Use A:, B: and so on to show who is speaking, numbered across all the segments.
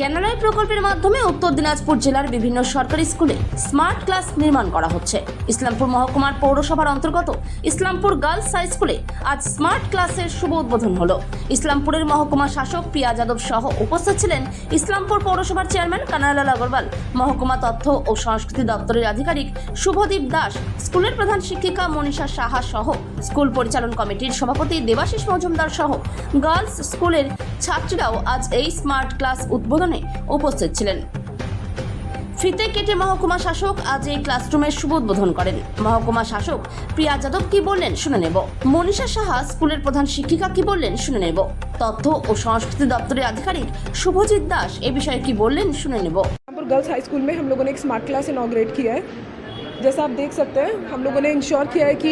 A: জ্ঞানালয় প্রকল্পের মাধ্যমে উত্তর দিনাজপুর জেলার বিভিন্ন সরকারি স্কুলে স্মার্ট ক্লাস নির্মাণ করা হচ্ছে। ইসলামপুর মহকুমার পৌরসভার অন্তর্গত ইসলামপুর গার্লস হাই স্কুলে আজ স্মার্ট ক্লাসের শুভ উদ্বোধন হলো। ইসলামপুরের মহকুমা শাসক প্রিয়া যাদব সহ উপস্থিত ছিলেন ইসলামপুর পৌরসভার চেয়ারম্যান কানাইলাল আগরওয়াল। মহকুমা তথ্য ও সংস্কৃতি দপ্তরের আধিকারিক শুভদীপ দাস, স্কুলের প্রধান শিক্ষিকা মনীষা সাহা সহ স্কুল পরিচালন কমিটির সভাপতি দেবাশিস মজুমদার সহ গার্লস স্কুলের ছাত্রীরাও আজ এই স্মার্ট ক্লাস উদ্বোধনে উপস্থিত ছিলেন ফিতে কেটে মহকুমা শাসক আজ এই ক্লাসরুমের শুভ উদ্বোধন করেন মহকুমা শাসক প্রিয়া যাদব কি বললেন শুনে নেব মনীষা সাহা স্কুলের প্রধান শিক্ষিকা কি বললেন শুনে নেব তথ্য ও সংস্কৃতি দপ্তরের আধিকারিক শুভজিৎ দাস এ বিষয়ে কি বললেন শুনে নেব
B: पर गर्ल्स हाई स्कूल में हम लोगों ने एक स्मार्ट क्लास इनाग्रेट किया है जैसा आप देख सकते हैं हम लोगों ने इंश्योर किया है कि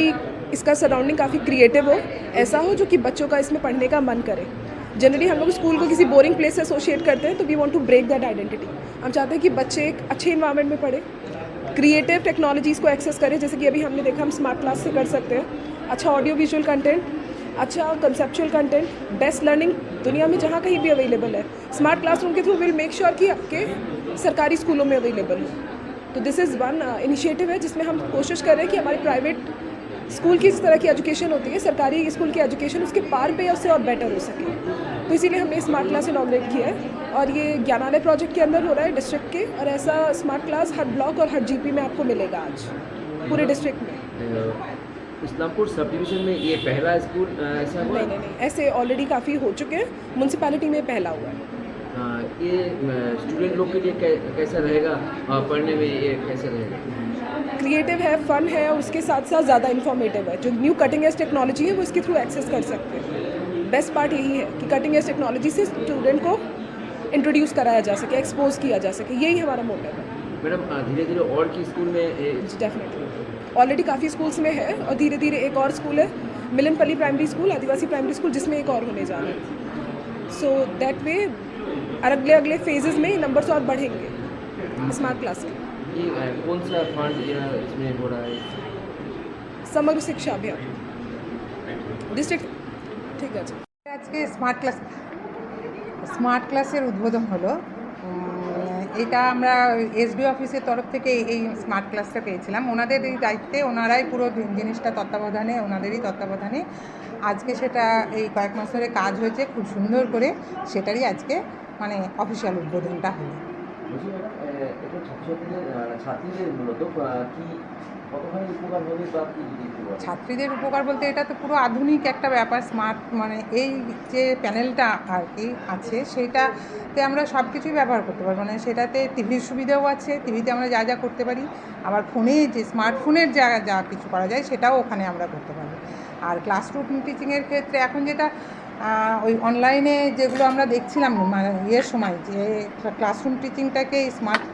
B: इसका सराउंडिंग काफ़ी क्रिएटिव हो ऐसा हो जो कि बच्चों का इसमें पढ़ने का मन करे जनरली हम लोग स्कूल को किसी बोरिंग प्लेस से एसोसिएट करते हैं तो we want to break that identity हम चाहते हैं कि बच्चे एक अच्छे इन्वायरमेंट में पढ़े क्रिएटिव टेक्नोलॉजीज़ को एक्सेस करें, जैसे कि अभी हमने देखा, हम स्मार्ट क्लास से कर सकते हैं। अच्छा ऑडियो विजुअल कंटेंट अच्छा कंसेप्चुअल कंटेंट बेस्ट लर्निंग दुनिया में जहाँ कहीं भी अवेलेबल है। स्मार्ट क्लासरूम के थ्रू विल मेक श्योर कि आपके सरकारी स्कूलों में अवेलेबल हो। तो दिस इज़ वन इनिशिएटिव है, जिसमें हम कोशिश कर रहे हैं कि हमारे प्राइवेट स्कूल की जिस तरह की एजुकेशन होती है सरकारी स्कूल की एजुकेशन उसके पार पे या उससे और बेटर हो सके। तो इसीलिए हमने स्मार्ट क्लास इनाग्रेट किया है और ये ज्ञानालय प्रोजेक्ट के अंदर हो रहा है डिस्ट्रिक्ट के और ऐसा स्मार्ट क्लास हर ब्लॉक और हर जीपी में आपको मिलेगा आज पूरे डिस्ट्रिक्ट में।
C: इस्लामपुर सब डिवीज़न में ये पहला स्कूल ऐसा हुआ?
B: नहीं नहीं नहीं ऐसे ऑलरेडी काफ़ी हो चुके हैं। म्यूनसिपैलिटी में पहला हुआ है।
C: हाँ, ये स्टूडेंट लोग के लिए कै, कैसा रहेगा? पढ़ने में ये कैसा रहेगा?
B: क्रिएटिव है फन है और उसके साथ साथ ज़्यादा इन्फॉर्मेटिव है। जो न्यू कटिंग एज टेक्नोलॉजी है वो इसके थ्रू एक्सेस कर सकते हैं। बेस्ट पार्ट यही है कि कटिंग एज टेक्नोलॉजी से स्टूडेंट को इंट्रोड्यूस कराया जा सके एक्सपोज किया जा सके। यही हमारा मोटिव है।
C: मैडम धीरे धीरे और की स्कूल में
B: डेफिनेटली ऑलरेडी काफ़ी स्कूल्स में है और धीरे धीरे एक और स्कूल है Milanpalli primary school Adivasi primary school जिसमें एक और होने जा रहा है। सो दैट वे अगले अगले फेजेस में नंबर्स और बढ़ेंगे स्मार्ट क्लास के।
C: ये अ, कौन सा फंड या इसमें हो रहा है
B: समग्र शिक्षा अभियान डिस्ट्रिक्ट ঠিক আছে
D: আজকে স্মার্ট ক্লাস স্মার্ট ক্লাসের উদ্বোধন হলো উম, এটা আমরা এসডি অফিসের তরফ থেকে এই স্মার্ট ক্লাসটা পেয়েছিলাম ওনাদের এই দায়িত্বে ওনারাই পুরো জিন- জিনিসটা তত্ত্বাবধানে ওনাদেরই তত্ত্বাবধানে আজকে সেটা এই কয়েক মাস ধরে কাজ হয়েছে খুব সুন্দর করে সেটারই আজকে মানে অফিসিয়াল উদ্বোধনটা হলো
C: বলছি এটা ছাত্রীদের মূলত কি উপকার হবে বা কি?
D: ছাত্রীদের উপকার বলতে এটা তো পুরো আধুনিক একটা ব্যাপার, স্মার্ট মানে এই যে প্যানেলটা আর কি আছে, সেইটাতে আমরা সব কিছুই ব্যবহার করতে পারব। মানে সেটাতে টিভির সুবিধাও আছে, টিভিতে আমরা যা যা করতে পারি। আবার ফোনে যে স্মার্টফোনের যা যা কিছু করা যায়, সেটাও ওখানে আমরা করতে পারব। আর ক্লাসরুম টিচিংয়ের ক্ষেত্রে এখন যেটা ওই অনলাইনে যেগুলো আমরা দেখছিলাম মানে ইয়ের সময় যে ক্লাসরুম টিচিংটাকে স্মার্ট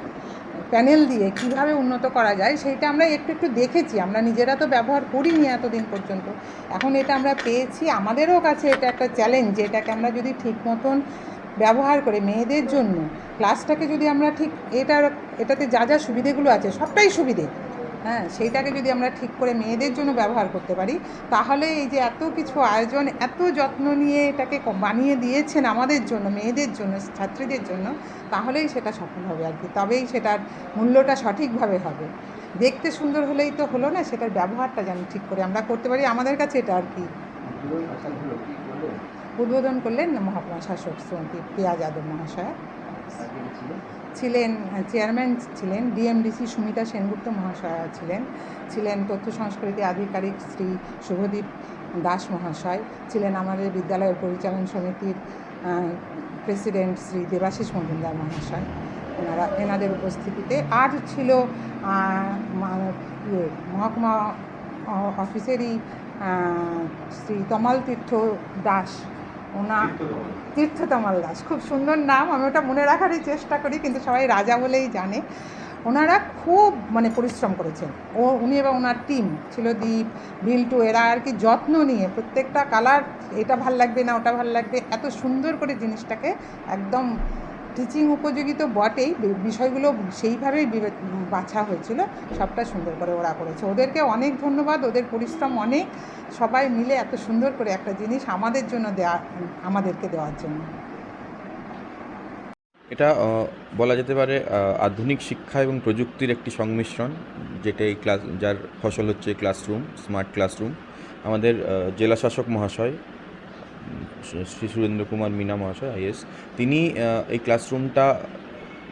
D: প্যানেল দিয়ে কীভাবে উন্নত করা যায়, সেইটা আমরা একটু একটু দেখেছি। আমরা নিজেরা তো ব্যবহার করিনি এতদিন পর্যন্ত। এখন এটা আমরা পেয়েছি। আমাদেরও কাছে এটা একটা চ্যালেঞ্জ এটাকে আমরা যদি ঠিক মতন ব্যবহার করে মেয়েদের জন্য ক্লাসটাকে যদি আমরা ঠিক এটার, এটাতে যা যা সুবিধেগুলো আছে, সবটাই সুবিধে। হ্যাঁ সেইটাকে যদি আমরা ঠিক করে মেয়েদের জন্য ব্যবহার করতে পারি তাহলে এই যে এত কিছু আয়োজন এত যত্ন নিয়ে এটাকে বানিয়ে দিয়েছেন আমাদের জন্য মেয়েদের জন্য ছাত্রীদের জন্য তাহলেই সেটা সফল হবে আর কি। তবেই সেটার মূল্যটা সঠিকভাবে হবে। দেখতে সুন্দর হলেই তো হলো না সেটার ব্যবহারটা যেন ঠিক করে আমরা করতে পারি। আমাদের কাছে এটা আর কি।
C: উদ্বোধন
D: করলেন মহাকুমা শাসক শ্রীমতী প্রিয়া যাদব মহাশয়। ছিলেন চেয়ারম্যান ছিলেন ডিএমডিসি সুমিতা সেনগুপ্ত মহাশয়া ছিলেন ছিলেন তথ্য সংস্কৃতি আধিকারিক শ্রী শুভদীপ দাস মহাশয় ছিলেন আমাদের বিদ্যালয়ের পরিচালন সমিতির প্রেসিডেন্ট শ্রী দেবাশিস মজুমদার মহাশয়। ওনারা এনাদের উপস্থিতিতে আর ছিল ইয়ে, মহকুমা অফিসেরই শ্রী তমাল তীর্থ দাস ওনা তীর্থতমাল দাস। খুব সুন্দর নাম, আমি ওটা মনে রাখারই চেষ্টা করি, কিন্তু সবাই রাজা বলেই জানে। ওনারা খুব মানে পরিশ্রম করেছেন। ও, উনি এবং ওনার টিম ছিল দ্বীপ বিল্টু, এরা আর কি যত্ন নিয়ে প্রত্যেকটা কালার এটা ভালো লাগবে না, ওটা ভালো লাগবে, এত সুন্দর করে জিনিসটাকে একদম টিচিং উপযোগী তো বটেই বিষয়গুলো সেইভাবেই বাছা হয়েছিল, সবটা সুন্দর করে ওরা করেছে। ওদেরকে অনেক ধন্যবাদ, ওদের পরিশ্রম অনেক, সবাই মিলে এত সুন্দর করে একটা জিনিস আমাদের জন্য দেওয়া আমাদেরকে দেওয়ার জন্য।
E: এটা বলা যেতে পারে আধুনিক শিক্ষা এবং প্রযুক্তির একটি সংমিশ্রণ, যেটা এই ক্লাস, যার ফসল হচ্ছে ক্লাসরুম, স্মার্ট ক্লাসরুম। আমাদের জেলা শাসক মহাশয় শ্রী সুরেন্দ্র কুমার মিনা মহাশয় আইএস তিনি এই ক্লাসরুমটা,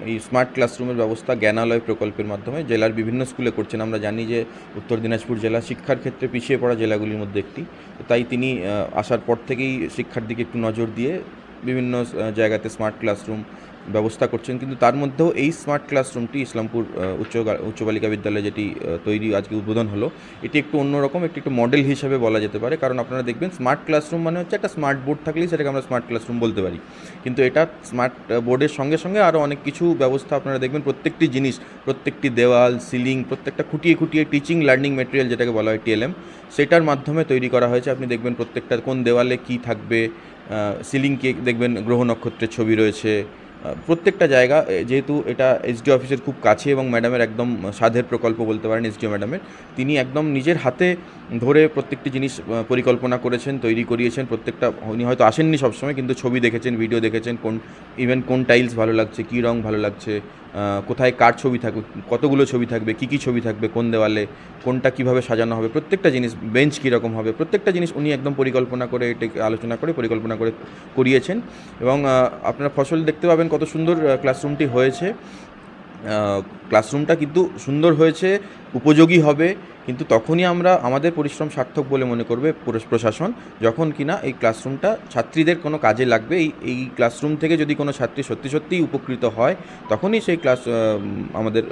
E: এই স্মার্ট ক্লাসরুমের ব্যবস্থা জ্ঞানালয় প্রকল্পের মাধ্যমে জেলার বিভিন্ন স্কুলে করছেন। আমরা জানি যে উত্তর দিনাজপুর জেলা শিক্ষার ক্ষেত্রে পিছিয়ে পড়া জেলাগুলির মধ্যে একটি। তাই তিনি আসার পর থেকেই শিক্ষার দিকে একটু নজর দিয়ে বিভিন্ন জায়গাতে স্মার্ট ক্লাসরুম ব্যবস্থা করছেন, কিন্তু তার মধ্যেও এই স্মার্ট ক্লাসরুমটি ইসলামপুর উচ্চ উচ্চ বালিকা বিদ্যালয়ে যেটি তৈরি আজকে উদ্বোধন হলো, এটি একটু অন্যরকম, একটি, একটু মডেল হিসেবে বলা যেতে পারে। কারণ আপনারা দেখবেন স্মার্ট ক্লাসরুম মানে হচ্ছে একটা স্মার্ট বোর্ড থাকলেই সেটাকে আমরা স্মার্ট ক্লাসরুম বলতে পারি। কিন্তু এটা স্মার্ট বোর্ডের সঙ্গে সঙ্গে আরও অনেক কিছু ব্যবস্থা আপনারা দেখবেন, প্রত্যেকটি জিনিস, প্রত্যেকটি দেওয়াল সিলিং প্রত্যেকটা খুঁটিয়ে খুঁটিয়ে টিচিং লার্নিং মেটেরিয়াল যেটাকে বলা হয় টিএলএম সেটার মাধ্যমে তৈরি করা হয়েছে। আপনি দেখবেন প্রত্যেকটা কোন দেওয়ালে কি থাকবে সিলিংকে দেখবেন গ্রহ নক্ষত্রের ছবি রয়েছে প্রত্যেকটা জায়গা যেহেতু এটা এসডিও অফিসের খুব কাছে এবং ম্যাডামের একদম সাধের প্রকল্প বলতে পারেন এসডিও ম্যাডামের তিনি একদম নিজের হাতে ধরে প্রত্যেকটি জিনিস পরিকল্পনা করেছেন, তৈরি করিয়েছেন, প্রত্যেকটা, উনি হয়তো আসেননি সবসময়, কিন্তু ছবি দেখেছেন ভিডিও দেখেছেন, কোন ইভেন কোন টাইলস ভালো লাগছে, কী রং ভালো লাগছে কোথায় কার ছবি থাকবে কতগুলো ছবি থাকবে, কী কী ছবি থাকবে, কোন দেওয়ালে, কোনটা কীভাবে সাজানো হবে, প্রত্যেকটা জিনিস বেঞ্চ কীরকম হবে, প্রত্যেকটা জিনিস উনি একদম পরিকল্পনা করে, এটাকে আলোচনা করে, পরিকল্পনা করে করিয়েছেন। এবং আপনারা ফসল দেখতে পাবেন কত সুন্দর ক্লাসরুমটি হয়েছে। ক্লাসরুমটা কিন্তু সুন্দর হয়েছে, উপযোগী হবে, কিন্তু তখনই আমরা আমাদের পরিশ্রম সার্থক বলে মনে করবে প্রশাসন, যখন কিনা এই ক্লাসরুমটা ছাত্রীদের কোনো কাজে লাগবে, এই এই ক্লাসরুম থেকে যদি কোনো ছাত্রী সত্যি সত্যিই উপকৃত হয়, তখনই সেই ক্লাস আমাদের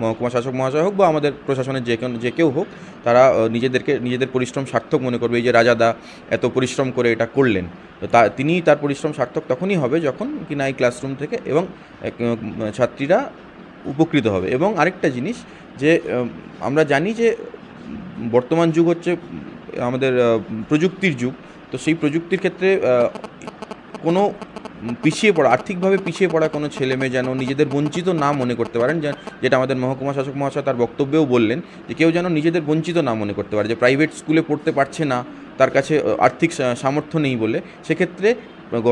E: মহকুমা শাসক মহাশয় হোক বা আমাদের প্রশাসনের যে কেউ যে কেউ হোক, তারা নিজেদেরকে, নিজেদের পরিশ্রম সার্থক মনে করবে, এই যে রাজাদা এত পরিশ্রম করে এটা করলেন, তো তা তিনি তার পরিশ্রম সার্থক তখনই হবে যখন কিনা এই ক্লাসরুম থেকে এবং ছাত্রীরা উপকৃত হবে। এবং আরেকটা জিনিস যে আমরা জানি যে, বর্তমান যুগ হচ্ছে আমাদের প্রযুক্তির যুগ। তো সেই প্রযুক্তির ক্ষেত্রে কোনো পিছিয়ে পড়া, আর্থিকভাবে পিছিয়ে পড়া কোনো ছেলে মেয়ে যেন নিজেদের বঞ্চিত না মনে করতে পারেন যেটা আমাদের মহকুমা শাসক মহাশয় তার বক্তব্যেও বললেন, যে কেউ যেন নিজেদের বঞ্চিত না মনে করতে পারে, যে প্রাইভেট স্কুলে পড়তে পারছে না, তার কাছে আর্থিক সামর্থ্য নেই বলে। সেক্ষেত্রে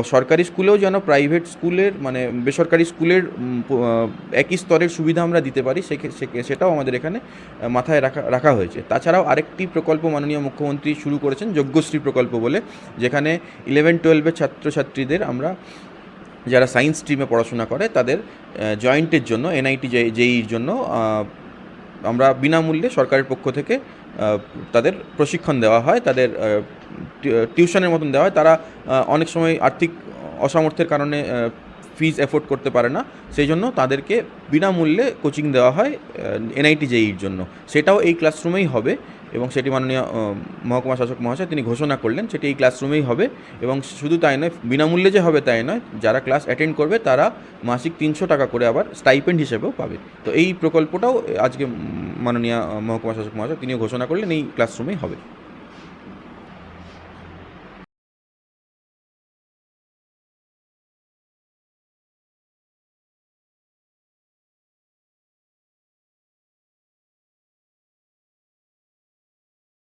E: সরকারি স্কুলেও যেন প্রাইভেট স্কুলের মানে বেসরকারি স্কুলের একই স্তরের সুবিধা আমরা দিতে পারি সেটাও আমাদের এখানে মাথায় রাখা রাখা হয়েছে। তাছাড়াও আরেকটি প্রকল্প মাননীয় মুখ্যমন্ত্রী শুরু করেছেন যজ্ঞশ্রী প্রকল্প বলে যেখানে ইলেভেন টুয়েলভের ছাত্রছাত্রীদের আমরা যারা সায়েন্স স্ট্রিমে পড়াশোনা করে তাদের জয়েন্টের জন্য এনআইটি জেইর জন্য আহ, আমরা বিনামূল্যে সরকারের পক্ষ থেকে তাদের প্রশিক্ষণ দেওয়া হয়, তাদের টিউশনের মতন দেওয়া হয়। তারা অনেক সময় আর্থিক অসামর্থ্যের কারণে ফিজ অ্যাফোর্ড করতে পারে না, সেই জন্য তাদেরকে বিনামূল্যে কোচিং দেওয়া হয় এনআইটি জেইর জন্য। সেটাও এই ক্লাসরুমেই হবে এবং সেটি মাননীয় মহকুমা শাসক মহাশয় তিনি ঘোষণা করলেন, সেটি এই ক্লাসরুমেই হবে এবং শুধু তাই নয়, বিনামূল্যে যে হবে তাই নয়, যারা ক্লাস অ্যাটেন্ড করবে তারা মাসিক তিনশো টাকা করে আবার স্টাইপেন্ড হিসেবেও পাবে। তো এই প্রকল্পটাও আজকে মাননীয় মহকুমা শাসক মহাশয় তিনিও ঘোষণা করলেন, এই ক্লাসরুমেই হবে।